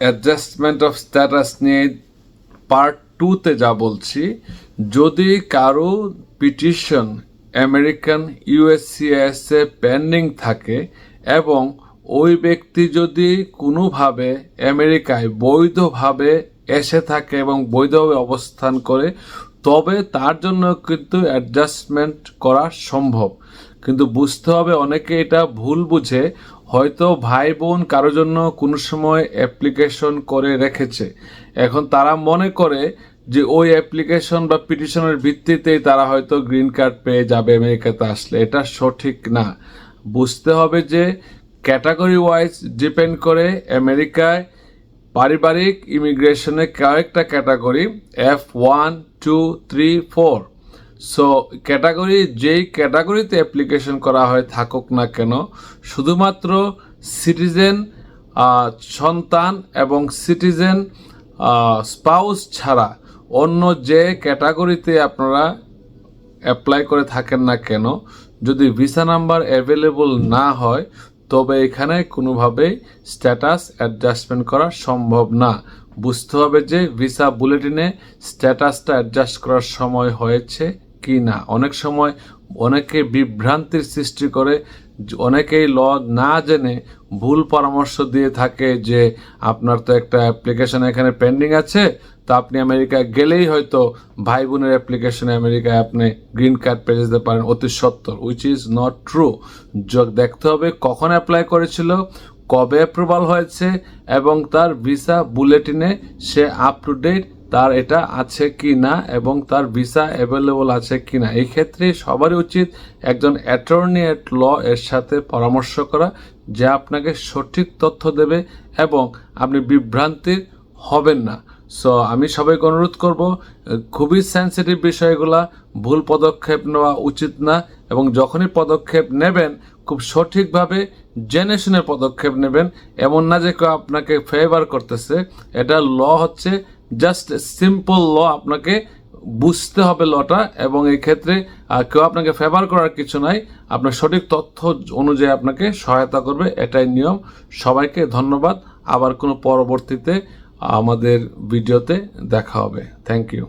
Adjustment of status নিয়ে part টুতে যা বলছি, যদি কারও পিটিশন আমেরিকান ইউএসসিএসে পেন্ডিং থাকে এবং ওই ব্যক্তি যদি কোনোভাবে আমেরিকায় বৈধভাবে এসে থাকে এবং বৈধভাবে অবস্থান করে, তবে তার জন্য কিন্তু অ্যাডজাস্টমেন্ট করা সম্ভব। কিন্তু বুঝতে হবে অনেকে এটা ভুল বুঝে হয়তো ভাই বোন কারোর জন্য কোনো সময় অ্যাপ্লিকেশন করে রেখেছে। এখন তারা মনে করে যে ওই অ্যাপ্লিকেশন বা পিটিশনের ভিত্তিতেই তারা হয়তো গ্রিন কার্ড পেয়ে যাবে আমেরিকাতে আসলে। এটা সঠিক না। বুঝতে হবে যে ক্যাটাগরি ওয়াইজ ডিপেন্ড করে আমেরিকায় পারিবারিক ইমিগ্রেশনে কয়েকটা category F one two three four so category যেই ক্যাটাগরিতে অ্যাপ্লিকেশন করা হয়, থাকুক না কেন, শুধুমাত্র সিটিজেন সন্তান এবং সিটিজেন স্পাউস ছাড়া অন্য যে ক্যাটাগরিতে আপনারা অ্যাপ্লাই করে থাকেন না কেন, যদি ভিসা নাম্বার অ্যাভেলেবল না হয়, তবে এখানে কোনোভাবেই স্ট্যাটাস অ্যাডজাস্টমেন্ট করা সম্ভব না। বুঝতে হবে যে ভিসা বুলেটিনে স্ট্যাটাসটা অ্যাডজাস্ট করার সময় হয়েছে কি না? অনেক সময় অনেকে বিভ্রান্তির সৃষ্টি করে, অনেকেই ল না জেনে ভুল পরামর্শ দিয়ে থাকে যে আপনার তো একটা অ্যাপ্লিকেশন এখানে পেন্ডিং আছে, তো আপনি আমেরিকা গেলেই হয়তো ভাই বোনের অ্যাপ্লিকেশনে আমেরিকায় আপনি গ্রিন কার্ড পেয়ে যেতে পারেন অতি সত্তর উইচ ইজ নট ট্রু দেখতে হবে কখন অ্যাপ্লাই করেছিল, কবে অ্যাপ্রুভাল হয়েছে, এবং তার ভিসা বুলেটিনে সে আপ টু ডেট তার এটা আছে কি না এবং তার ভিসা অ্যাভেলেবল আছে কি না এই ক্ষেত্রে সবারই উচিত একজন অ্যাটর্নি এট ল এর সাথে পরামর্শ করা, যে আপনাকে সঠিক তথ্য দেবে এবং আপনি বিভ্রান্তির হবেন না। সো আমি সবাইকে অনুরোধ করব, খুবই সেন্সিটিভ বিষয়গুলা, ভুল পদক্ষেপ নেওয়া উচিত না এবং যখনই পদক্ষেপ নেবেন, খুব সঠিকভাবে জেনে শুনে পদক্ষেপ নেবেন। এমন না যে কেউ আপনাকে ফেভার করতেছে। এটা ল হচ্ছে জাস্ট সিম্পল ল আপনাকে বুঝতে হবে লটা এবং এই ক্ষেত্রে কেউ আপনাকে ফেভার করার কিছু নাই। আপনার সঠিক তথ্য অনুযায়ী আপনাকে সহায়তা করবে, এটাই নিয়ম। সবাইকে ধন্যবাদ। আবার কোনো পরবর্তীতে আমাদের ভিডিওতে দেখা হবে। Thank you